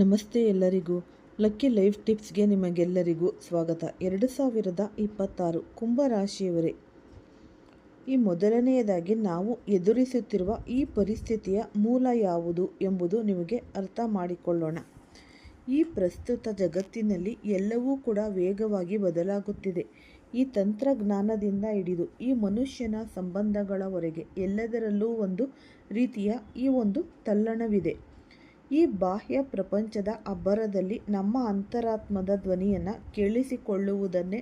ನಮಸ್ತೆ ಎಲ್ಲರಿಗೂ. Lucky life ಟಿಪ್ಸ್ಗೆ ನಿಮಗೆಲ್ಲರಿಗೂ ಸ್ವಾಗತ. ಎರಡು ಸಾವಿರದ ಇಪ್ಪತ್ತಾರು ಕುಂಭರಾಶಿಯವರೇ ಈ ಮೊದಲನೆಯದಾಗಿ ನಾವು ಎದುರಿಸುತ್ತಿರುವ ಈ ಪರಿಸ್ಥಿತಿಯ ಮೂಲ ಯಾವುದು ಎಂಬುದು ನಿಮಗೆ ಅರ್ಥ ಮಾಡಿಕೊಳ್ಳೋಣ. ಈ ಪ್ರಸ್ತುತ ಜಗತ್ತಿನಲ್ಲಿ ಎಲ್ಲವೂ ಕೂಡ ವೇಗವಾಗಿ ಬದಲಾಗುತ್ತಿದೆ. ಈ ತಂತ್ರಜ್ಞಾನದಿಂದ ಹಿಡಿದು ಈ ಮನುಷ್ಯನ ಸಂಬಂಧಗಳವರೆಗೆ ಎಲ್ಲದರಲ್ಲೂ ಒಂದು ರೀತಿಯ ಈ ಒಂದು ತಲ್ಲಣವಿದೆ. ಈ ಬಾಹ್ಯ ಪ್ರಪಂಚದ ಅಬ್ಬರದಲ್ಲಿ ನಮ್ಮ ಅಂತರಾತ್ಮದ ಧ್ವನಿಯನ್ನು ಕೇಳಿಸಿಕೊಳ್ಳುವುದನ್ನೇ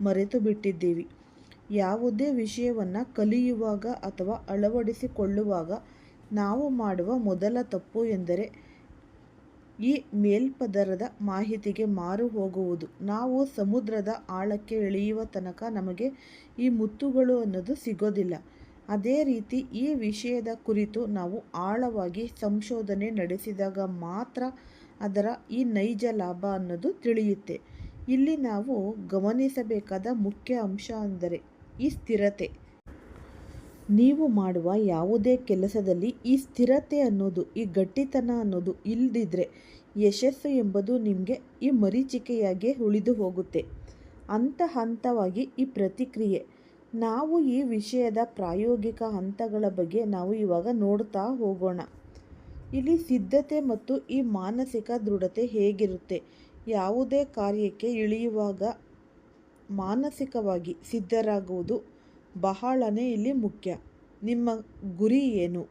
ಮರೆತು ಬಿಟ್ಟಿದ್ದೀವಿ ಯಾವುದೇ ವಿಷಯವನ್ನು ಕಲಿಯುವಾಗ ಅಥವಾ ಅಳವಡಿಸಿಕೊಳ್ಳುವಾಗ ನಾವು ಮಾಡುವ ಮೊದಲ ತಪ್ಪು ಎಂದರೆ ಈ ಮೇಲ್ಪದರದ ಮಾಹಿತಿಗೆ ಮಾರು ಹೋಗುವುದು. ನಾವು ಸಮುದ್ರದ ಆಳಕ್ಕೆ ಇಳಿಯುವ ತನಕ ನಮಗೆ ಈ ಮುತ್ತುಗಳು ಅನ್ನೋದು ಸಿಗೋದಿಲ್ಲ. ಅದೇ ರೀತಿ ಈ ವಿಷಯದ ಕುರಿತು ನಾವು ಆಳವಾಗಿ ಸಂಶೋಧನೆ ನಡೆಸಿದಾಗ ಮಾತ್ರ ಅದರ ಈ ನೈಜ ಲಾಭ ಅನ್ನೋದು ತಿಳಿಯುತ್ತೆ. ಇಲ್ಲಿ ನಾವು ಗಮನಿಸಬೇಕಾದ ಮುಖ್ಯ ಅಂಶ ಅಂದರೆ ಈ ಸ್ಥಿರತೆ. ನೀವು ಮಾಡುವ ಯಾವುದೇ ಕೆಲಸದಲ್ಲಿ ಈ ಸ್ಥಿರತೆ ಅನ್ನೋದು, ಈ ಗಟ್ಟಿತನ ಅನ್ನೋದು ಇಲ್ಲದಿದ್ದರೆ ಯಶಸ್ಸು ಎಂಬುದು ನಿಮಗೆ ಈ ಮರೀಚಿಕೆಯಾಗಿ ಉಳಿದು ಹೋಗುತ್ತೆ. ಹಂತ ಹಂತವಾಗಿ ಈ ಪ್ರತಿಕ್ರಿಯೆ ನಾವು ಈ ವಿಷಯದ ಪ್ರಾಯೋಗಿಕ ಹಂತಗಳ ಬಗ್ಗೆ ನಾವು ಇವಾಗ ನೋಡ್ತಾ ಹೋಗೋಣ. ಇಲ್ಲಿ ಸಿದ್ಧತೆ ಮತ್ತು ಈ ಮಾನಸಿಕ ದೃಢತೆ ಹೇಗಿರುತ್ತೆ? ಯಾವುದೇ ಕಾರ್ಯಕ್ಕೆ ಇಳಿಯುವಾಗ ಮಾನಸಿಕವಾಗಿ ಸಿದ್ಧರಾಗುವುದು ಬಹಳನೇ ಇಲ್ಲಿ ಮುಖ್ಯ. ನಿಮ್ಮ ಗುರಿ ಏನು?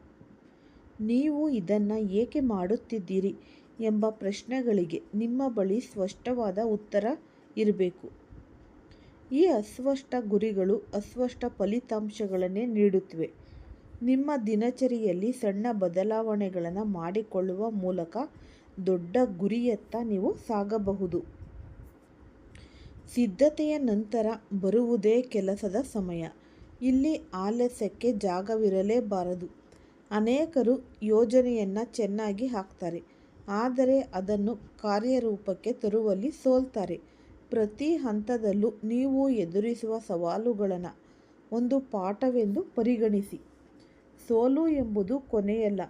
ನೀವು ಇದನ್ನು ಏಕೆ ಮಾಡುತ್ತಿದ್ದೀರಿ ಎಂಬ ಪ್ರಶ್ನೆಗಳಿಗೆ ನಿಮ್ಮ ಬಳಿ ಸ್ಪಷ್ಟವಾದ ಉತ್ತರ ಇರಬೇಕು. ಈ ಅಸ್ವಷ್ಟ ಗುರಿಗಳು ಅಸ್ವಷ್ಟ ಫಲಿತಾಂಶಗಳನ್ನೇ ನೀಡುತ್ತಿವೆ. ನಿಮ್ಮ ದಿನಚರಿಯಲ್ಲಿ ಸಣ್ಣ ಬದಲಾವಣೆಗಳನ್ನು ಮಾಡಿಕೊಳ್ಳುವ ಮೂಲಕ ದೊಡ್ಡ ಗುರಿಯತ್ತ ನೀವು ಸಾಗಬಹುದು. ಸಿದ್ಧತೆಯ ನಂತರ ಬರುವುದೇ ಕೆಲಸದ ಸಮಯ. ಇಲ್ಲಿ ಆಲಸ್ಯಕ್ಕೆ ಜಾಗವಿರಲೇಬಾರದು. ಅನೇಕರು ಯೋಜನೆಯನ್ನು ಚೆನ್ನಾಗಿ ಹಾಕ್ತಾರೆ, ಆದರೆ ಅದನ್ನು ಕಾರ್ಯರೂಪಕ್ಕೆ ತರುವಲ್ಲಿ ಸೋಲ್ತಾರೆ. ಪ್ರತಿ ಹಂತದಲ್ಲೂ ನೀವು ಎದುರಿಸುವ ಸವಾಲುಗಳನ್ನು ಒಂದು ಪಾಠವೆಂದು ಪರಿಗಣಿಸಿ. ಸೋಲು ಎಂಬುದು ಕೊನೆಯಲ್ಲ,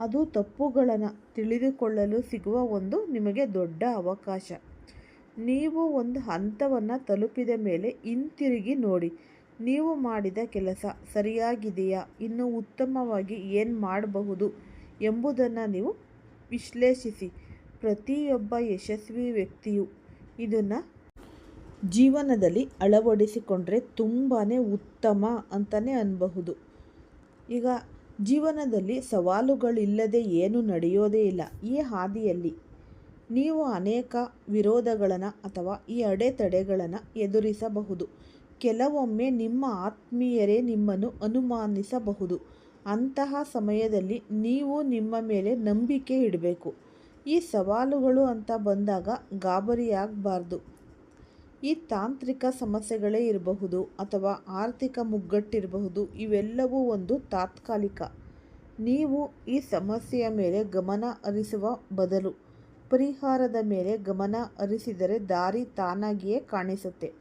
ಅದು ತಪ್ಪುಗಳನ್ನು ತಿಳಿದುಕೊಳ್ಳಲು ಸಿಗುವ ಒಂದು ನಿಮಗೆ ದೊಡ್ಡ ಅವಕಾಶ. ನೀವು ಒಂದು ಹಂತವನ್ನು ತಲುಪಿದ ಮೇಲೆ ಹಿಂತಿರುಗಿ ನೋಡಿ, ನೀವು ಮಾಡಿದ ಕೆಲಸ ಸರಿಯಾಗಿದೆಯಾ, ಇನ್ನು ಉತ್ತಮವಾಗಿ ಏನು ಮಾಡಬಹುದು ಎಂಬುದನ್ನು ನೀವು ವಿಶ್ಲೇಷಿಸಿ. ಪ್ರತಿಯೊಬ್ಬ ಯಶಸ್ವಿ ವ್ಯಕ್ತಿಯು ಇದನ್ನು ಜೀವನದಲ್ಲಿ ಅಳವಡಿಸಿಕೊಂಡ್ರೆ ತುಂಬಾ ಉತ್ತಮ ಅಂತಲೇ ಅನ್ನಬಹುದು ಈಗ ಜೀವನದಲ್ಲಿ ಸವಾಲುಗಳಿಲ್ಲದೆ ಏನು ನಡೆಯೋದೇ ಇಲ್ಲ. ಈ ಹಾದಿಯಲ್ಲಿ ನೀವು ಅನೇಕ ವಿರೋಧಗಳನ್ನು ಅಥವಾ ಈ ಅಡೆತಡೆಗಳನ್ನು ಎದುರಿಸಬಹುದು. ಕೆಲವೊಮ್ಮೆ ನಿಮ್ಮ ಆತ್ಮೀಯರೇ ನಿಮ್ಮನ್ನು ಅನುಮಾನಿಸಬಹುದು. ಅಂತಹ ಸಮಯದಲ್ಲಿ ನೀವು ನಿಮ್ಮ ಮೇಲೆ ನಂಬಿಕೆ ಇಡಬೇಕು. ಈ ಸವಾಲುಗಳು ಅಂತ ಬಂದಾಗ ಗಾಬರಿಯಾಗಬಾರ್ದು. ಈ ತಾಂತ್ರಿಕ ಸಮಸ್ಯೆಗಳೇ ಇರಬಹುದು ಅಥವಾ ಆರ್ಥಿಕ ಮುಗ್ಗಟ್ಟಿರಬಹುದು, ಇವೆಲ್ಲವೂ ಒಂದು ತಾತ್ಕಾಲಿಕ. ನೀವು ಈ ಸಮಸ್ಯೆಯ ಮೇಲೆ ಗಮನ ಹರಿಸುವ ಬದಲು, ಪರಿಹಾರದ ಮೇಲೆ ಗಮನ ಹರಿಸಿದರೆ ದಾರಿ ತಾನಾಗಿಯೇ ಕಾಣಿಸುತ್ತೆ.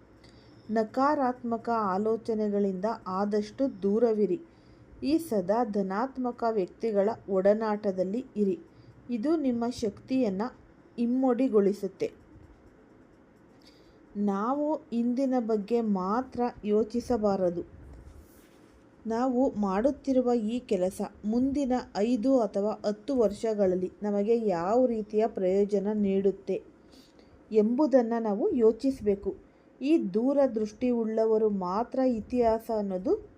ನಕಾರಾತ್ಮಕ ಆಲೋಚನೆಗಳಿಂದ ಆದಷ್ಟು ದೂರವಿರಿ. ಈ ಸದಾ ಧನಾತ್ಮಕ ವ್ಯಕ್ತಿಗಳ ಒಡನಾಟದಲ್ಲಿ ಇರಿ. ಇದು ನಿಮ್ಮ ಶಕ್ತಿಯನ್ನು ಇಮ್ಮಡಿಗೊಳಿಸುತ್ತೆ. ನಾವು ಇಂದಿನ ಬಗ್ಗೆ ಮಾತ್ರ ಯೋಚಿಸಬಾರದು. ನಾವು ಮಾಡುತ್ತಿರುವ ಈ ಕೆಲಸ ಮುಂದಿನ ಐದು ಅಥವಾ ಹತ್ತು ವರ್ಷಗಳಲ್ಲಿ ನಮಗೆ ಯಾವ ರೀತಿಯ ಪ್ರಯೋಜನ ನೀಡುತ್ತೆ ಎಂಬುದನ್ನು ನಾವು ಯೋಚಿಸಬೇಕು. ಈ ದೂರದೃಷ್ಟಿ ಉಳ್ಳವರು ಮಾತ್ರ ಇತಿಹಾಸ ಅನ್ನೋದು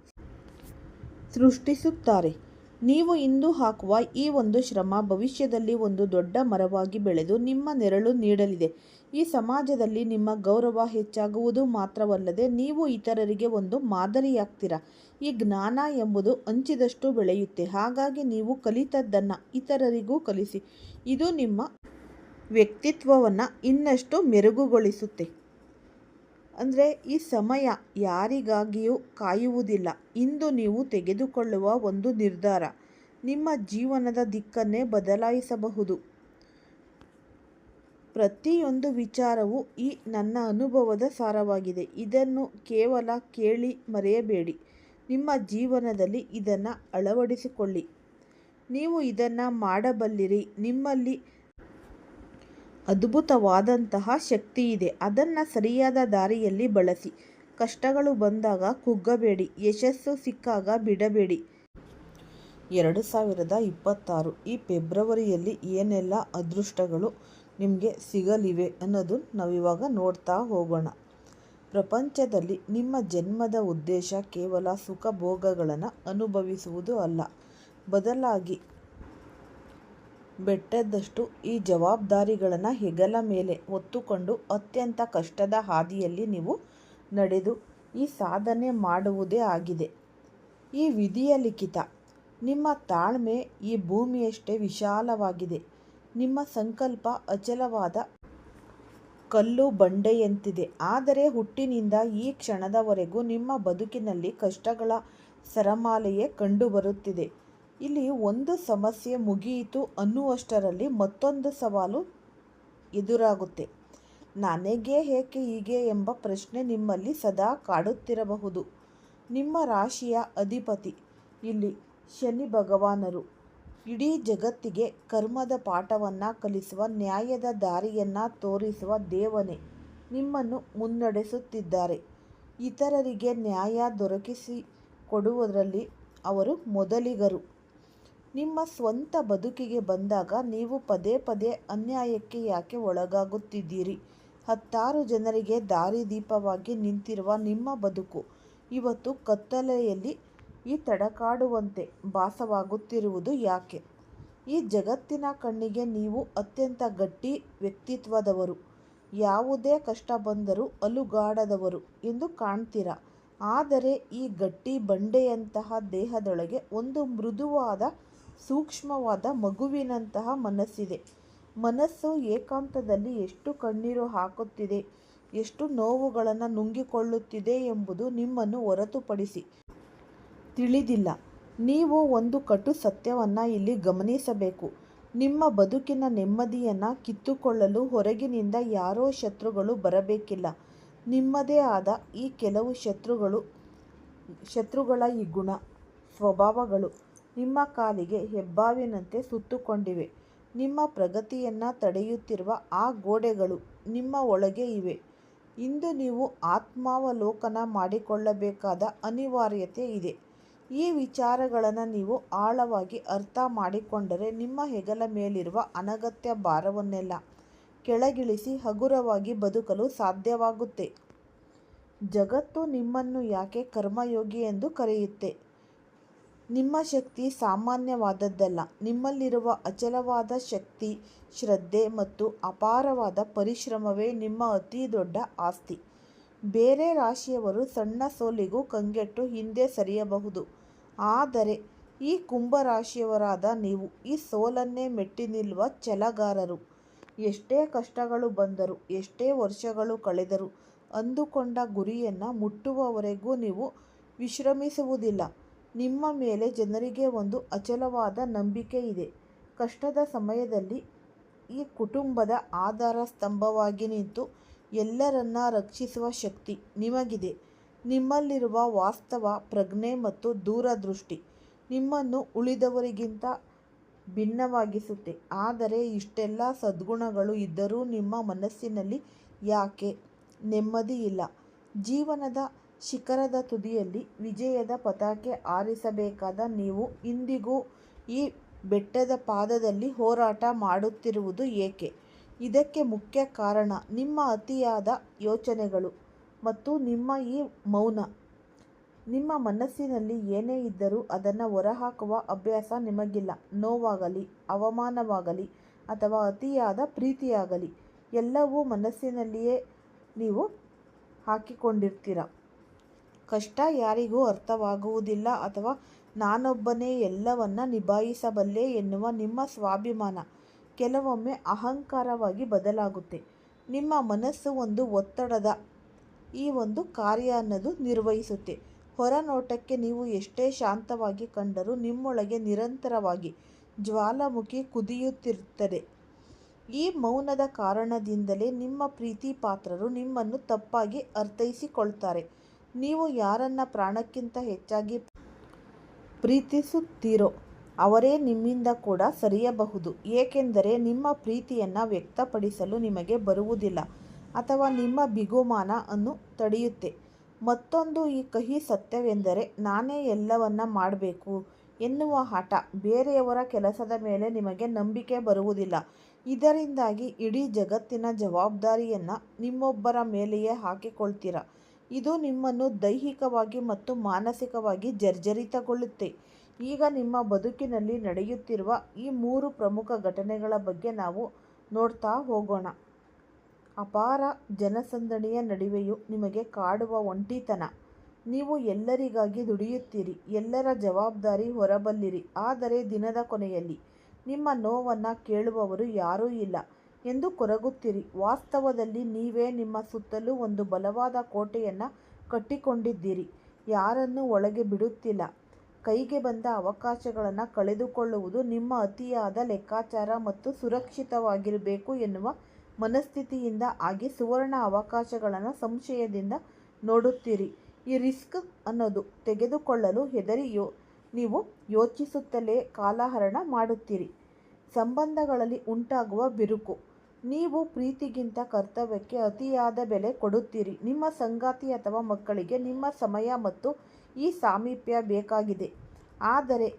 ಸೃಷ್ಟಿಸುತ್ತಾರೆ. ನೀವು ಇಂದು ಹಾಕುವ ಈ ಒಂದು ಶ್ರಮ ಭವಿಷ್ಯದಲ್ಲಿ ಒಂದು ದೊಡ್ಡ ಮರವಾಗಿ ಬೆಳೆದು ನಿಮ್ಮ ನೆರಳು ನೀಡಲಿದೆ. ಈ ಸಮಾಜದಲ್ಲಿ ನಿಮ್ಮ ಗೌರವ ಹೆಚ್ಚಾಗುವುದು ಮಾತ್ರವಲ್ಲದೆ ನೀವು ಇತರರಿಗೆ ಒಂದು ಮಾದರಿಯಾಗ್ತೀರ? ಈ ಜ್ಞಾನ ಎಂಬುದು ಹಂಚಿದಷ್ಟು ಬೆಳೆಯುತ್ತೆ. ಹಾಗಾಗಿ ನೀವು ಕಲಿತದ್ದನ್ನು ಇತರರಿಗೂ ಕಲಿಸಿ. ಇದು ನಿಮ್ಮ ವ್ಯಕ್ತಿತ್ವವನ್ನು ಇನ್ನಷ್ಟು ಮೆರುಗುಗೊಳಿಸುತ್ತೆ. ಅಂದರೆ ಈ ಸಮಯ ಯಾರಿಗಾಗಿಯೂ ಕಾಯುವುದಿಲ್ಲ. ಇಂದು ನೀವು ತೆಗೆದುಕೊಳ್ಳುವ ಒಂದು ನಿರ್ಧಾರ. ನಿಮ್ಮ ಜೀವನದ ದಿಕ್ಕನ್ನೇ ಬದಲಾಯಿಸಬಹುದು. ಪ್ರತಿಯೊಂದು ವಿಚಾರವು ಈ ನನ್ನ ಅನುಭವದ ಸಾರವಾಗಿದೆ. ಇದನ್ನು ಕೇವಲ ಕೇಳಿ ಮರೆಯಬೇಡಿ. ನಿಮ್ಮ ಜೀವನದಲ್ಲಿ ಇದನ್ನು ಅಳವಡಿಸಿಕೊಳ್ಳಿ. ನೀವು ಇದನ್ನು ಮಾಡಬಲ್ಲಿರಿ. ನಿಮ್ಮಲ್ಲಿ ಅದ್ಭುತವಾದಂತಹ ಶಕ್ತಿ ಇದೆ ಅದನ್ನು ಸರಿಯಾದ ದಾರಿಯಲ್ಲಿ ಬಳಸಿ. ಕಷ್ಟಗಳು ಬಂದಾಗ ಕುಗ್ಗಬೇಡಿ, ಯಶಸ್ಸು ಸಿಕ್ಕಾಗ ಬಿಡಬೇಡಿ. ಎರಡು ಸಾವಿರದ ಇಪ್ಪತ್ತಾರು ಈ ಫೆಬ್ರವರಿಯಲ್ಲಿ ಏನೆಲ್ಲ ಅದೃಷ್ಟಗಳು ನಿಮಗೆ ಸಿಗಲಿವೆ ಅನ್ನೋದು ನಾವಿವಾಗ ನೋಡ್ತಾ ಹೋಗೋಣ. ಪ್ರಪಂಚದಲ್ಲಿ ನಿಮ್ಮ ಜನ್ಮದ ಉದ್ದೇಶ ಕೇವಲ ಸುಖ ಭೋಗಗಳನ್ನು ಅನುಭವಿಸುವುದು ಅಲ್ಲ. ಬದಲಾಗಿ ಬೆಟ್ಟದಷ್ಟು ಈ ಜವಾಬ್ದಾರಿಗಳನ್ನು ಹೆಗಲ ಮೇಲೆ ಹೊತ್ತುಕೊಂಡು ಅತ್ಯಂತ ಕಷ್ಟದ ಹಾದಿಯಲ್ಲಿ ನೀವು ನಡೆದು ಈ ಸಾಧನೆ ಮಾಡುವುದೇ ಆಗಿದೆ. ಈ ವಿಧಿಯ ಲಿಖಿತ, ನಿಮ್ಮ ತಾಳ್ಮೆ ಈ ಭೂಮಿಯಷ್ಟೇ ವಿಶಾಲವಾಗಿದೆ. ನಿಮ್ಮ ಸಂಕಲ್ಪ ಅಚಲವಾದ ಕಲ್ಲು ಬಂಡೆಯಂತಿದೆ. ಆದರೆ ಹುಟ್ಟಿನಿಂದ ಈ ಕ್ಷಣದವರೆಗೂ ನಿಮ್ಮ ಬದುಕಿನಲ್ಲಿ ಕಷ್ಟಗಳ ಸರಮಾಲೆಯೇ ಕಂಡುಬರುತ್ತಿದೆ. ಇಲ್ಲಿ ಒಂದು ಸಮಸ್ಯೆ ಮುಗಿಯಿತು ಅನ್ನುವಷ್ಟರಲ್ಲಿ ಮತ್ತೊಂದು ಸವಾಲು ಎದುರಾಗುತ್ತೆ. ನನಗೆ ಏಕೆ ಹೀಗೆ ಎಂಬ ಪ್ರಶ್ನೆ ನಿಮ್ಮಲ್ಲಿ ಸದಾ ಕಾಡುತ್ತಿರಬಹುದು. ನಿಮ್ಮ ರಾಶಿಯ ಅಧಿಪತಿ, ಇಲ್ಲಿ ಶನಿ ಭಗವಾನರು. ಇಡೀ ಜಗತ್ತಿಗೆ ಕರ್ಮದ ಪಾಠವನ್ನು ಕಲಿಸುವ, ನ್ಯಾಯದ ದಾರಿಯನ್ನು ತೋರಿಸುವ ದೇವನೇ ನಿಮ್ಮನ್ನು ಮುನ್ನಡೆಸುತ್ತಿದ್ದಾರೆ. ಇತರರಿಗೆ ನ್ಯಾಯ ದೊರಕಿಸಿ ಕೊಡುವುದರಲ್ಲಿ ಅವರು ಮೊದಲಿಗರು. ನಿಮ್ಮ ಸ್ವಂತ ಬದುಕಿಗೆ ಬಂದಾಗ ನೀವು ಪದೇ ಪದೇ ಅನ್ಯಾಯಕ್ಕೆ ಯಾಕೆ ಒಳಗಾಗುತ್ತಿದ್ದೀರಿ? ಹತ್ತಾರು ಜನರಿಗೆ ದಾರಿದೀಪವಾಗಿ ನಿಂತಿರುವ ನಿಮ್ಮ ಬದುಕು ಇವತ್ತು ಕತ್ತಲೆಯಲ್ಲಿ ಈ ತಡಕಾಡುವಂತೆ ಭಾಸವಾಗುತ್ತಿರುವುದು ಯಾಕೆ? ಈ ಜಗತ್ತಿನ ಕಣ್ಣಿಗೆ ನೀವು ಅತ್ಯಂತ ಗಟ್ಟಿ ವ್ಯಕ್ತಿತ್ವದವರು. ಯಾವುದೇ ಕಷ್ಟ ಬಂದರೂ ಅಲುಗಾಡದವರು ಎಂದು ಕಾಣ್ತೀರಾ? ಆದರೆ ಈ ಗಟ್ಟಿ ಬಂಡೆಯಂತಹ ದೇಹದೊಳಗೆ ಒಂದು ಮೃದುವಾದ ಸೂಕ್ಷ್ಮವಾದ ಮಗುವಿನಂತಹ ಮನಸ್ಸಿದೆ. ಮನಸ್ಸು ಏಕಾಂತದಲ್ಲಿ ಎಷ್ಟು ಕಣ್ಣೀರು ಹಾಕುತ್ತಿದೆ, ಎಷ್ಟು ನೋವುಗಳನ್ನು ನುಂಗಿಕೊಳ್ಳುತ್ತಿದೆ ಎಂಬುದು ನಿಮ್ಮನ್ನು ಹೊರತುಪಡಿಸಿ ತಿಳಿದಿಲ್ಲ. ನೀವು ಒಂದು ಕಟು ಸತ್ಯವನ್ನು ಇಲ್ಲಿ ಗಮನಿಸಬೇಕು. ನಿಮ್ಮ ಬದುಕಿನ ನೆಮ್ಮದಿಯನ್ನು ಕಿತ್ತುಕೊಳ್ಳಲು ಹೊರಗಿನಿಂದ ಯಾರೋ ಶತ್ರುಗಳು ಬರಬೇಕಿಲ್ಲ. ನಿಮ್ಮದೇ ಆದ ಈ ಕೆಲವು ಶತ್ರುಗಳು, ಶತ್ರುಗಳ ಈ ಗುಣ, ಸ್ವಭಾವಗಳು. ನಿಮ್ಮ ಕಾಲಿಗೆ ಹೆಬ್ಬಾವಿನಂತೆ ಸುತ್ತುಕೊಂಡಿವೆ. ನಿಮ್ಮ ಪ್ರಗತಿಯನ್ನು ತಡೆಯುತ್ತಿರುವ ಆ ಗೋಡೆಗಳು ನಿಮ್ಮ ಒಳಗೆ ಇವೆ. ಇಂದು ನೀವು ಆತ್ಮಾವಲೋಕನ ಮಾಡಿಕೊಳ್ಳಬೇಕಾದ ಅನಿವಾರ್ಯತೆ ಇದೆ. ಈ ವಿಚಾರಗಳನ್ನು ನೀವು ಆಳವಾಗಿ ಅರ್ಥ ಮಾಡಿಕೊಂಡರೆ ನಿಮ್ಮ ಹೆಗಲ ಮೇಲಿರುವ ಅನಗತ್ಯ ಭಾರವನ್ನೆಲ್ಲ ಕೆಳಗಿಳಿಸಿ ಹಗುರವಾಗಿ ಬದುಕಲು ಸಾಧ್ಯವಾಗುತ್ತೆ. ಜಗತ್ತು ನಿಮ್ಮನ್ನು ಯಾಕೆ ಕರ್ಮಯೋಗಿ ಎಂದು ಕರೆಯುತ್ತೆ? ನಿಮ್ಮ ಶಕ್ತಿ ಸಾಮಾನ್ಯವಾದದ್ದಲ್ಲ. ನಿಮ್ಮಲ್ಲಿರುವ ಅಚಲವಾದ ಶಕ್ತಿ, ಶ್ರದ್ಧೆ ಮತ್ತು ಅಪಾರವಾದ ಪರಿಶ್ರಮವೇ ನಿಮ್ಮ ಅತಿ ದೊಡ್ಡ ಆಸ್ತಿ. ಬೇರೆ ರಾಶಿಯವರು ಸಣ್ಣ ಸೋಲಿಗೂ ಕಂಗೆಟ್ಟು ಹಿಂದೆ ಸರಿಯಬಹುದು. ಆದರೆ ಈ ಕುಂಭರಾಶಿಯವರಾದ ನೀವು ಈ ಸೋಲನ್ನೇ ಮೆಟ್ಟಿ ನಿಲ್ಲುವ ಛಲಗಾರರು. ಎಷ್ಟೇ ಕಷ್ಟಗಳು ಬಂದರೂ, ಎಷ್ಟೇ ವರ್ಷಗಳು ಕಳೆದರೂ ಅಂದುಕೊಂಡ ಗುರಿಯನ್ನು ಮುಟ್ಟುವವರೆಗೂ ನೀವು ವಿಶ್ರಮಿಸುವುದಿಲ್ಲ. ನಿಮ್ಮ ಮೇಲೆ ಜನರಿಗೆ ಒಂದು ಅಚಲವಾದ ನಂಬಿಕೆ ಇದೆ. ಕಷ್ಟದ ಸಮಯದಲ್ಲಿ ಈ ಕುಟುಂಬದ ಆಧಾರ ಸ್ತಂಭವಾಗಿ ನಿಂತು ಎಲ್ಲರನ್ನ ರಕ್ಷಿಸುವ ಶಕ್ತಿ ನಿಮಗಿದೆ. ನಿಮ್ಮಲ್ಲಿರುವ ವಾಸ್ತವ, ಪ್ರಜ್ಞೆ ಮತ್ತು ದೂರದೃಷ್ಟಿ ನಿಮ್ಮನ್ನು ಉಳಿದವರಿಗಿಂತ ಭಿನ್ನವಾಗಿಸುತ್ತೆ. ಆದರೆ ಇಷ್ಟೆಲ್ಲ ಸದ್ಗುಣಗಳು ಇದ್ದರೂ ನಿಮ್ಮ ಮನಸ್ಸಿನಲ್ಲಿ ಯಾಕೆ ನೆಮ್ಮದಿ ಇಲ್ಲ? ಜೀವನದ ಶಿಖರದ ತುದಿಯಲ್ಲಿ ವಿಜಯದ ಪತಾಕೆ ಆರಿಸಬೇಕಾದ ನೀವು ಇಂದಿಗೂ ಈ ಬೆಟ್ಟದ ಪಾದದಲ್ಲಿ ಹೋರಾಟ ಮಾಡುತ್ತಿರುವುದು ಏಕೆ? ಇದಕ್ಕೆ ಮುಖ್ಯ ಕಾರಣ ನಿಮ್ಮ ಅತಿಯಾದ ಯೋಚನೆಗಳು ಮತ್ತು ನಿಮ್ಮ ಈ ಮೌನ. ನಿಮ್ಮ ಮನಸ್ಸಿನಲ್ಲಿ ಏನೇ ಇದ್ದರೂ ಅದನ್ನು ಹೊರಹಾಕುವ ಅಭ್ಯಾಸ ನಿಮಗಿಲ್ಲ. ನೋವಾಗಲಿ, ಅವಮಾನವಾಗಲಿ ಅಥವಾ ಅತಿಯಾದ ಪ್ರೀತಿಯಾಗಲಿ ಎಲ್ಲವೂ ಮನಸ್ಸಿನಲ್ಲಿಯೇ ನೀವು ಹಾಕಿಕೊಂಡಿರ್ತೀರ. ಕಷ್ಟ ಯಾರಿಗೂ ಅರ್ಥವಾಗುವುದಿಲ್ಲ ಅಥವಾ ನಾನೊಬ್ಬನೇ ಎಲ್ಲವನ್ನ ನಿಭಾಯಿಸಬಲ್ಲೆ ಎನ್ನುವ ನಿಮ್ಮ ಸ್ವಾಭಿಮಾನ. ಕೆಲವೊಮ್ಮೆ ಅಹಂಕಾರವಾಗಿ ಬದಲಾಗುತ್ತೆ. ನಿಮ್ಮ ಮನಸ್ಸು ಒಂದು ಒತ್ತಡದ, ಈ ಒಂದು ಕಾರ್ಯ ಅನ್ನೋದು ನಿರ್ವಹಿಸುತ್ತೆ. ಹೊರನೋಟಕ್ಕೆ ನೀವು ಎಷ್ಟೇ ಶಾಂತವಾಗಿ ಕಂಡರೂ ನಿಮ್ಮೊಳಗೆ ನಿರಂತರವಾಗಿ ಜ್ವಾಲಾಮುಖಿ ಕುದಿಯುತ್ತಿರುತ್ತದೆ. ಈ ಮೌನದ ಕಾರಣದಿಂದಲೇ ನಿಮ್ಮ ಪ್ರೀತಿ ಪಾತ್ರರು ನಿಮ್ಮನ್ನು ತಪ್ಪಾಗಿ ಅರ್ಥೈಸಿಕೊಳ್ತಾರೆ. ನೀವು ಯಾರನ್ನ ಪ್ರಾಣಕ್ಕಿಂತ ಹೆಚ್ಚಾಗಿ ಪ್ರೀತಿಸುತ್ತೀರೋ ಅವರೇ ನಿಮ್ಮಿಂದ ಕೂಡ ಸರಿಯಬಹುದು. ಏಕೆಂದರೆ ನಿಮ್ಮ ಪ್ರೀತಿಯನ್ನು ವ್ಯಕ್ತಪಡಿಸಲು ನಿಮಗೆ ಬರುವುದಿಲ್ಲ ಅಥವಾ ನಿಮ್ಮ ಬಿಗುಮಾನ ಅನ್ನು ತಡೆಯುತ್ತೆ. ಮತ್ತೊಂದು ಈ ಕಹಿ ಸತ್ಯವೆಂದರೆ, ನಾನೇ ಎಲ್ಲವನ್ನ ಮಾಡಬೇಕು ಎನ್ನುವ ಹಠ ಬೇರೆಯವರ ಕೆಲಸದ ಮೇಲೆ ನಿಮಗೆ ನಂಬಿಕೆ ಬರುವುದಿಲ್ಲ. ಇದರಿಂದಾಗಿ ಇಡೀ ಜಗತ್ತಿನ ಜವಾಬ್ದಾರಿಯನ್ನು ನಿಮ್ಮೊಬ್ಬರ ಮೇಲೆಯೇ ಹಾಕಿಕೊಳ್ತೀರ? ಇದು ನಿಮ್ಮನ್ನು ದೈಹಿಕವಾಗಿ ಮತ್ತು ಮಾನಸಿಕವಾಗಿ ಜರ್ಜರಿತಗೊಳ್ಳುತ್ತೆ. ಈಗ ನಿಮ್ಮ ಬದುಕಿನಲ್ಲಿ ನಡೆಯುತ್ತಿರುವ ಈ ಮೂರು ಪ್ರಮುಖ ಘಟನೆಗಳ ಬಗ್ಗೆ ನಾವು ನೋಡ್ತಾ ಹೋಗೋಣ. ಅಪಾರ ಜನಸಂದಣಿಯ ನಡುವೆಯೂ ನಿಮಗೆ ಕಾಡುವ ಒಂಟಿತನ. ನೀವು ಎಲ್ಲರಿಗಾಗಿ ದುಡಿಯುತ್ತೀರಿ, ಎಲ್ಲರ ಜವಾಬ್ದಾರಿ ಹೊರಬಲ್ಲಿರಿ, ಆದರೆ ದಿನದ ಕೊನೆಯಲ್ಲಿ ನಿಮ್ಮ ನೋವನ್ನು ಕೇಳುವವರು ಯಾರೂ ಇಲ್ಲ. ಎಂದು ಕೊರಗುತ್ತೀರಿ. ವಾಸ್ತವದಲ್ಲಿ ನೀವೇ ನಿಮ್ಮ ಸುತ್ತಲೂ ಒಂದು ಬಲವಾದ ಕೋಟೆಯನ್ನು ಕಟ್ಟಿಕೊಂಡಿದ್ದೀರಿ. ಯಾರನ್ನು ಒಳಗೆ ಬಿಡುತ್ತಿಲ್ಲ. ಕೈಗೆ ಬಂದ ಅವಕಾಶಗಳನ್ನು ಕಳೆದುಕೊಳ್ಳುವುದು ನಿಮ್ಮ ಅತಿಯಾದ ಲೆಕ್ಕಾಚಾರ ಮತ್ತು ಸುರಕ್ಷಿತವಾಗಿರಬೇಕು ಎನ್ನುವ ಮನಸ್ಥಿತಿಯಿಂದ ಆಗಿ ಸುವರ್ಣ ಅವಕಾಶಗಳನ್ನು ಸಂಶಯದಿಂದ ನೋಡುತ್ತೀರಿ. ಈ ರಿಸ್ಕ್ ಅನ್ನೋದು ತೆಗೆದುಕೊಳ್ಳಲು ಹೆದರಿ ಯೋ, ನೀವು ಯೋಚಿಸುತ್ತಲೇ ಕಾಲಹರಣ ಮಾಡುತ್ತೀರಿ. ಸಂಬಂಧಗಳಲ್ಲಿ ಉಂಟಾಗುವ ಬಿರುಕು. ನೀವು ಪ್ರೀತಿಗಿಂತ ಕರ್ತವ್ಯಕ್ಕೆ ಅತಿಯಾದ ಬೆಲೆ ಕೊಡುತ್ತೀರಿ. ನಿಮ್ಮ ಸಂಗಾತಿ ಅಥವಾ ಮಕ್ಕಳಿಗೆ ನಿಮ್ಮ ಸಮಯ ಮತ್ತು ಈ ಸಾಮೀಪ್ಯ ಬೇಕಾಗಿದೆ. ಆದರೆ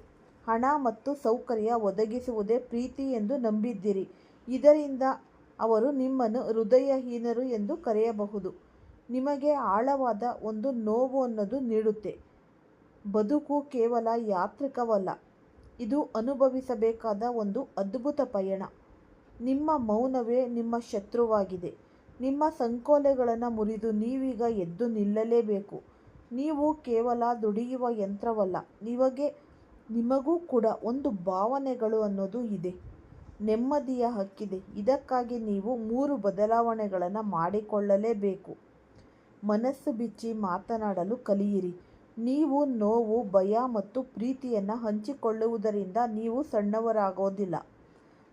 ಹಣ ಮತ್ತು ಸೌಕರ್ಯ ಒದಗಿಸುವುದೇ ಪ್ರೀತಿ ಎಂದು ನಂಬಿದ್ದೀರಿ. ಇದರಿಂದ ಅವರು ನಿಮ್ಮನ್ನು ಹೃದಯಹೀನರು ಎಂದು ಕರೆಯಬಹುದು. ನಿಮಗೆ ಆಳವಾದ ಒಂದು ನೋವು ಅನ್ನೋದು ನೀಡುತ್ತೆ. ಬದುಕು ಕೇವಲ ಯಾತ್ರಿಕವಲ್ಲ, ಇದು ಅನುಭವಿಸಬೇಕಾದ ಒಂದು ಅದ್ಭುತ ಪಯಣ. ನಿಮ್ಮ ಮೌನವೇ ನಿಮ್ಮ ಶತ್ರುವಾಗಿದೆ. ನಿಮ್ಮ ಸಂಕೋಲೆಗಳನ್ನು ಮುರಿದು ನೀವೀಗ ಎದ್ದು ನಿಲ್ಲಲೇಬೇಕು. ನೀವು ಕೇವಲ ದುಡಿಯುವ ಯಂತ್ರವಲ್ಲ, ನಿಮಗೆ, ನಿಮಗೂ ಕೂಡ ಒಂದು ಭಾವನೆಗಳು ಅನ್ನೋದು ಇದೆ. ನೆಮ್ಮದಿಯ ಹಕ್ಕಿದೆ. ಇದಕ್ಕಾಗಿ ನೀವು ಮೂರು ಬದಲಾವಣೆಗಳನ್ನು ಮಾಡಿಕೊಳ್ಳಲೇಬೇಕು. ಮನಸ್ಸು ಬಿಚ್ಚಿ ಮಾತನಾಡಲು ಕಲಿಯಿರಿ. ನೀವು ನೋವು, ಭಯ ಮತ್ತು ಪ್ರೀತಿಯನ್ನು ಹಂಚಿಕೊಳ್ಳುವುದರಿಂದ ನೀವು ಸಣ್ಣವರಾಗೋದಿಲ್ಲ.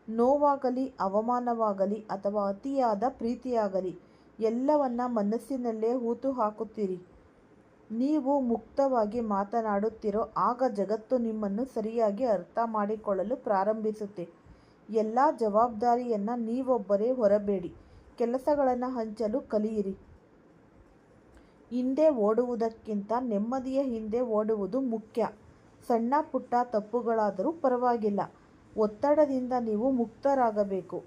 ನೋವಾಗಲಿ, ಅವಮಾನವಾಗಲಿ ಅಥವಾ ಅತಿಯಾದ ಪ್ರೀತಿಯಾಗಲಿ, ಎಲ್ಲವನ್ನ ಮನಸ್ಸಿನಲ್ಲೇ ಹೂತು ಹಾಕುತ್ತೀರಿ. ನೀವು ಮುಕ್ತವಾಗಿ ಮಾತನಾಡುತ್ತಿರೋ, ಆಗ ಜಗತ್ತು ನಿಮ್ಮನ್ನು ಸರಿಯಾಗಿ ಅರ್ಥ ಮಾಡಿಕೊಳ್ಳಲು ಪ್ರಾರಂಭಿಸುತ್ತೆ. ಎಲ್ಲ ಜವಾಬ್ದಾರಿಯನ್ನು ನೀವೊಬ್ಬರೇ ಹೊರಬೇಡಿ. ಕೆಲಸಗಳನ್ನು ಹಂಚಲು ಕಲಿಯಿರಿ. ಹಿಂದೆ ಓಡುವುದಕ್ಕಿಂತ ನೆಮ್ಮದಿಯ ಹಿಂದೆ ಓಡುವುದು ಮುಖ್ಯ. ಸಣ್ಣ ಪುಟ್ಟ ತಪ್ಪುಗಳಾದರೂ ಪರವಾಗಿಲ್ಲ. ಒತ್ತಡದಿಂದ ನೀವು ಮುಕ್ತರಾಗಬೇಕು.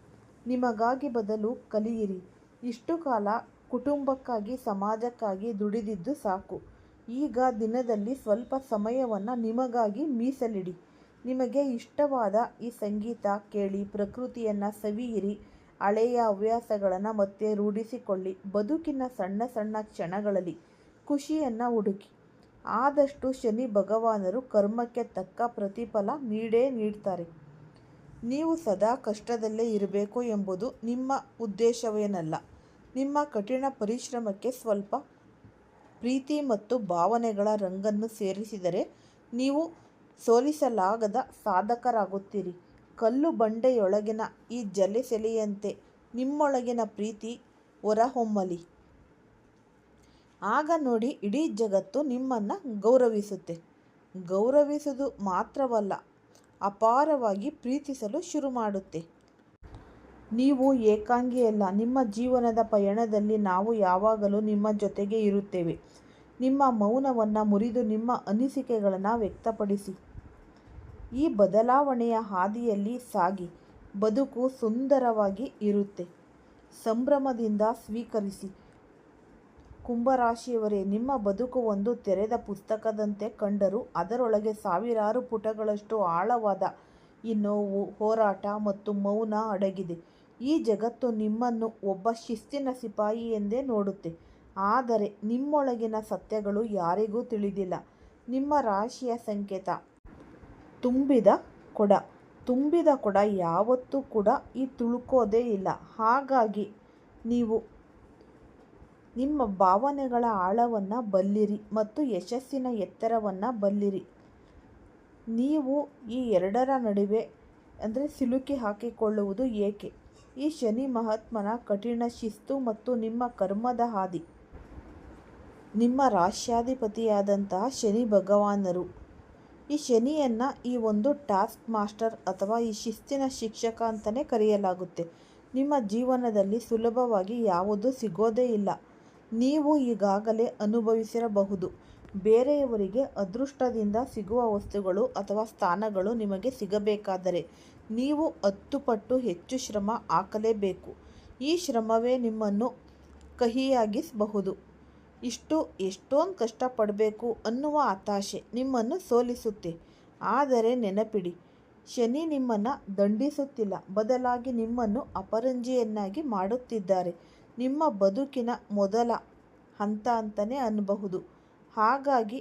ನಿಮಗಾಗಿ ಬದಲು ಕಲಿಯಿರಿ. ಇಷ್ಟು ಕಾಲ ಕುಟುಂಬಕ್ಕಾಗಿ, ಸಮಾಜಕ್ಕಾಗಿ ದುಡಿದಿದ್ದು ಸಾಕು. ಈಗ ದಿನದಲ್ಲಿ ಸ್ವಲ್ಪ ಸಮಯವನ್ನು ನಿಮಗಾಗಿ ಮೀಸಲಿಡಿ. ನಿಮಗೆ ಇಷ್ಟವಾದ ಈ ಸಂಗೀತ ಕೇಳಿ, ಪ್ರಕೃತಿಯನ್ನು ಸವಿಯಿರಿ, ಹಳೆಯ ಹವ್ಯಾಸಗಳನ್ನು ಮತ್ತೆ ರೂಢಿಸಿಕೊಳ್ಳಿ, ಬದುಕಿನ ಸಣ್ಣ ಸಣ್ಣ ಕ್ಷಣಗಳಲ್ಲಿ ಖುಷಿಯನ್ನು ಹುಡುಕಿ. ಆದಷ್ಟು ಶನಿ ಭಗವಾನರು ಕರ್ಮಕ್ಕೆ ತಕ್ಕ ಪ್ರತಿಫಲ ನೀಡೇ ನೀಡ್ತಾರೆ. ನೀವು ಸದಾ ಕಷ್ಟದಲ್ಲೇ ಇರಬೇಕು ಎಂಬುದು ನಿಮ್ಮ ಉದ್ದೇಶವೇನಲ್ಲ. ನಿಮ್ಮ ಕಠಿಣ ಪರಿಶ್ರಮಕ್ಕೆ ಸ್ವಲ್ಪ ಪ್ರೀತಿ ಮತ್ತು ಭಾವನೆಗಳ ರಂಗನ್ನು ಸೇರಿಸಿದರೆ ನೀವು ಸೋಲಿಸಲಾಗದ ಸಾಧಕರಾಗುತ್ತೀರಿ. ಕಲ್ಲು ಬಂಡೆಯೊಳಗಿನ ಈ ಜಲೆ ಸೆಲೆಯಂತೆ ನಿಮ್ಮೊಳಗಿನ ಪ್ರೀತಿ ಹೊರಹೊಮ್ಮಲಿ. ಆಗ ನೋಡಿ ಇಡೀ ಜಗತ್ತು ನಿಮ್ಮನ್ನು ಗೌರವಿಸುತ್ತೆ. ಗೌರವಿಸುವುದು ಮಾತ್ರವಲ್ಲ ಅಪಾರವಾಗಿ ಪ್ರೀತಿಸಲು ಶುರು ಮಾಡುತ್ತೆ ನೀವು ಏಕಾಂಗಿಯಲ್ಲ ನಿಮ್ಮ ಜೀವನದ ಪಯಣದಲ್ಲಿ ನಾವು ಯಾವಾಗಲೂ ನಿಮ್ಮ ಜೊತೆಗೆ ಇರುತ್ತೇವೆ. ನಿಮ್ಮ ಮೌನವನ್ನು ಮುರಿದು ನಿಮ್ಮ ಅನಿಸಿಕೆಗಳನ್ನು ವ್ಯಕ್ತಪಡಿಸಿ. ಈ ಬದಲಾವಣೆಯ ಹಾದಿಯಲ್ಲಿ ಸಾಗಿ ಬದುಕು ಸುಂದರವಾಗಿ ಇರುತ್ತೆ. ಸಂಭ್ರಮದಿಂದ ಸ್ವೀಕರಿಸಿ. ಕುಂಭರಾಶಿಯವರೇ, ನಿಮ್ಮ ಬದುಕು ಒಂದು ತೆರೆದ ಪುಸ್ತಕದಂತೆ ಕಂಡರೂ. ಅದರೊಳಗೆ ಸಾವಿರಾರು ಪುಟಗಳಷ್ಟು ಆಳವಾದ ಈ ನೋವು, ಹೋರಾಟ ಮತ್ತು ಮೌನ ಅಡಗಿದೆ. ಈ ಜಗತ್ತು ನಿಮ್ಮನ್ನು ಒಬ್ಬ ಶಿಸ್ತಿನ ಸಿಪಾಯಿ ಎಂದೇ ನೋಡುತ್ತೆ. ಆದರೆ ನಿಮ್ಮೊಳಗಿನ ಸತ್ಯಗಳು ಯಾರಿಗೂ ತಿಳಿದಿಲ್ಲ. ನಿಮ್ಮ ರಾಶಿಯ ಸಂಕೇತ, ತುಂಬಿದ ಕೊಡ. ತುಂಬಿದ ಕೊಡ ಯಾವತ್ತೂ ಕೂಡ ಈ ತುಳುಕೋದೇ ಇಲ್ಲ. ಹಾಗಾಗಿ ನೀವು ನಿಮ್ಮ ಭಾವನೆಗಳ ಆಳವನ್ನು ಬಲ್ಲಿರಿ ಮತ್ತು ಯಶಸ್ಸಿನ ಎತ್ತರವನ್ನು ಬಲ್ಲಿರಿ. ನೀವು ಈ ಎರಡರ ನಡುವೆ, ಅಂದರೆ ಸಿಲುಕಿ ಹಾಕಿಕೊಳ್ಳುವುದು ಏಕೆ? ಈ ಶನಿ ಮಹಾತ್ಮನ ಕಠಿಣ ಶಿಸ್ತು ಮತ್ತು ನಿಮ್ಮ ಕರ್ಮದ ಹಾದಿ. ನಿಮ್ಮ ರಾಶ್ಯಾಧಿಪತಿಯಾದಂತಹ ಶನಿ ಭಗವಾನರು. ಈ ಶನಿಯನ್ನು ಈ ಒಂದು ಟಾಸ್ಕ್ ಮಾಸ್ಟರ್ ಅಥವಾ ಈ ಶಿಸ್ತಿನ ಶಿಕ್ಷಕ ಅಂತಲೇ ಕರೆಯಲಾಗುತ್ತೆ. ನಿಮ್ಮ ಜೀವನದಲ್ಲಿ ಸುಲಭವಾಗಿ ಯಾವುದು ಸಿಗೋದೇ ಇಲ್ಲ. ನೀವು ಈಗಾಗಲೇ ಅನುಭವಿಸಿರಬಹುದು. ಬೇರೆಯವರಿಗೆ ಅದೃಷ್ಟದಿಂದ ಸಿಗುವ ವಸ್ತುಗಳು ಅಥವಾ ಸ್ಥಾನಗಳು ನಿಮಗೆ ಸಿಗಬೇಕಾದರೆ ನೀವು ಹತ್ತು ಪಟ್ಟು ಹೆಚ್ಚು ಶ್ರಮ ಹಾಕಲೇಬೇಕು. ಈ ಶ್ರಮವೇ ನಿಮ್ಮನ್ನು ಕಹಿಯಾಗಿಸಬಹುದು. ಇಷ್ಟು, ಎಷ್ಟೊಂದು ಕಷ್ಟಪಡಬೇಕು ಅನ್ನುವ ಹತಾಶೆ ನಿಮ್ಮನ್ನು ಸೋಲಿಸುತ್ತೆ. ಆದರೆ ನೆನಪಿಡಿ, ಶನಿ ನಿಮ್ಮನ್ನು ದಂಡಿಸುತ್ತಿಲ್ಲ. ಬದಲಾಗಿ ನಿಮ್ಮನ್ನು ಅಪರಂಜಿಯನ್ನಾಗಿ ಮಾಡುತ್ತಿದ್ದಾರೆ. ನಿಮ್ಮ ಬದುಕಿನ ಮೊದಲ ಹಂತ ಅಂತಲೇ ಅನ್ನಬಹುದು ಹಾಗಾಗಿ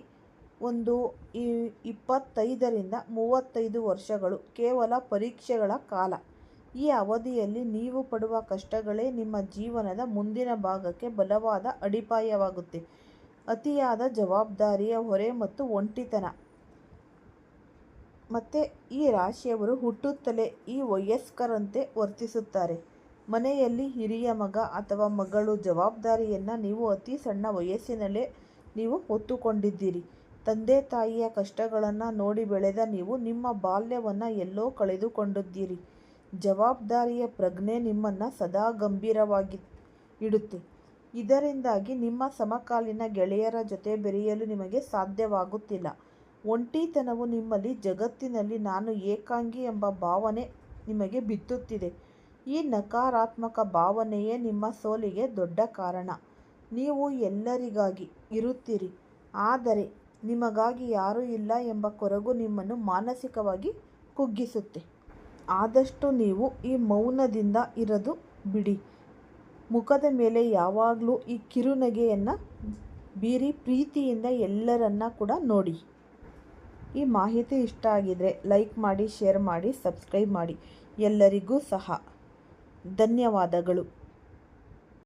ಒಂದು ಈ ಇಪ್ಪತ್ತೈದರಿಂದ ಮೂವತ್ತೈದು ವರ್ಷಗಳು ಕೇವಲ ಪರೀಕ್ಷೆಗಳ ಕಾಲ. ಈ ಅವಧಿಯಲ್ಲಿ ನೀವು ಪಡುವ ಕಷ್ಟಗಳೇ ನಿಮ್ಮ ಜೀವನದ ಮುಂದಿನ ಭಾಗಕ್ಕೆ ಬಲವಾದ ಅಡಿಪಾಯವಾಗುತ್ತೆ. ಅತಿಯಾದ ಜವಾಬ್ದಾರಿಯ ಹೊರೆ ಮತ್ತು ಒಂಟಿತನ. ಮತ್ತು ಈ ರಾಶಿಯವರು ಹುಟ್ಟುತ್ತಲೇ ಈ ವಯಸ್ಕರಂತೆ ವರ್ತಿಸುತ್ತಾರೆ. ಮನೆಯಲ್ಲಿ ಹಿರಿಯ ಮಗ ಅಥವಾ ಮಗಳು ಜವಾಬ್ದಾರಿಯನ್ನು ನೀವು ಅತಿ ಸಣ್ಣ ವಯಸ್ಸಿನಲ್ಲೇ ನೀವು ಹೊತ್ತುಕೊಂಡಿದ್ದೀರಿ. ತಂದೆ ತಾಯಿಯ ಕಷ್ಟಗಳನ್ನು ನೋಡಿ ಬೆಳೆದ ನೀವು ನಿಮ್ಮ ಬಾಲ್ಯವನ್ನು ಎಲ್ಲೋ ಕಳೆದುಕೊಂಡಿದ್ದೀರಿ. ಜವಾಬ್ದಾರಿಯ ಪ್ರಜ್ಞೆ ನಿಮ್ಮನ್ನು ಸದಾ ಗಂಭೀರವಾಗಿ ಇಡುತ್ತೆ ಇದರಿಂದಾಗಿ ನಿಮ್ಮ ಸಮಕಾಲೀನ ಗೆಳೆಯರ ಜೊತೆ ಬೆರೆಯಲು ನಿಮಗೆ ಸಾಧ್ಯವಾಗುತ್ತಿಲ್ಲ. ಒಂಟಿತನವು ನಿಮ್ಮಲ್ಲಿ ಜಗತ್ತಿನಲ್ಲಿ ನಾನು ಏಕಾಂಗಿ ಎಂಬ ಭಾವನೆ ನಿಮಗೆ ಬಿತ್ತುತ್ತಿದೆ. ಈ ನಕಾರಾತ್ಮಕ ಭಾವನೆಯೇ ನಿಮ್ಮ ಸೋಲಿಗೆ ದೊಡ್ಡ ಕಾರಣ. ನೀವು ಎಲ್ಲರಿಗಾಗಿ ಇರುತ್ತೀರಿ. ಆದರೆ ನಿಮಗಾಗಿ ಯಾರೂ ಇಲ್ಲ ಎಂಬ ಕೊರಗು ನಿಮ್ಮನ್ನು ಮಾನಸಿಕವಾಗಿ ಕುಗ್ಗಿಸುತ್ತೆ. ಆದಷ್ಟು ನೀವು ಈ ಮೌನದಿಂದ ಇರದು ಬಿಡಿ. ಮುಖದ ಮೇಲೆ ಯಾವಾಗಲೂ ಈ ಕಿರುನಗೆಯನ್ನು ಬೀರಿ ಪ್ರೀತಿಯಿಂದ ಎಲ್ಲರನ್ನ ಕೂಡ ನೋಡಿ. ಈ ಮಾಹಿತಿ ಇಷ್ಟ ಆಗಿದರೆ ಲೈಕ್ ಮಾಡಿ, ಶೇರ್ ಮಾಡಿ, ಸಬ್ಸ್ಕ್ರೈಬ್ ಮಾಡಿ. ಎಲ್ಲರಿಗೂ ಸಹ. ಧನ್ಯವಾದಗಳು.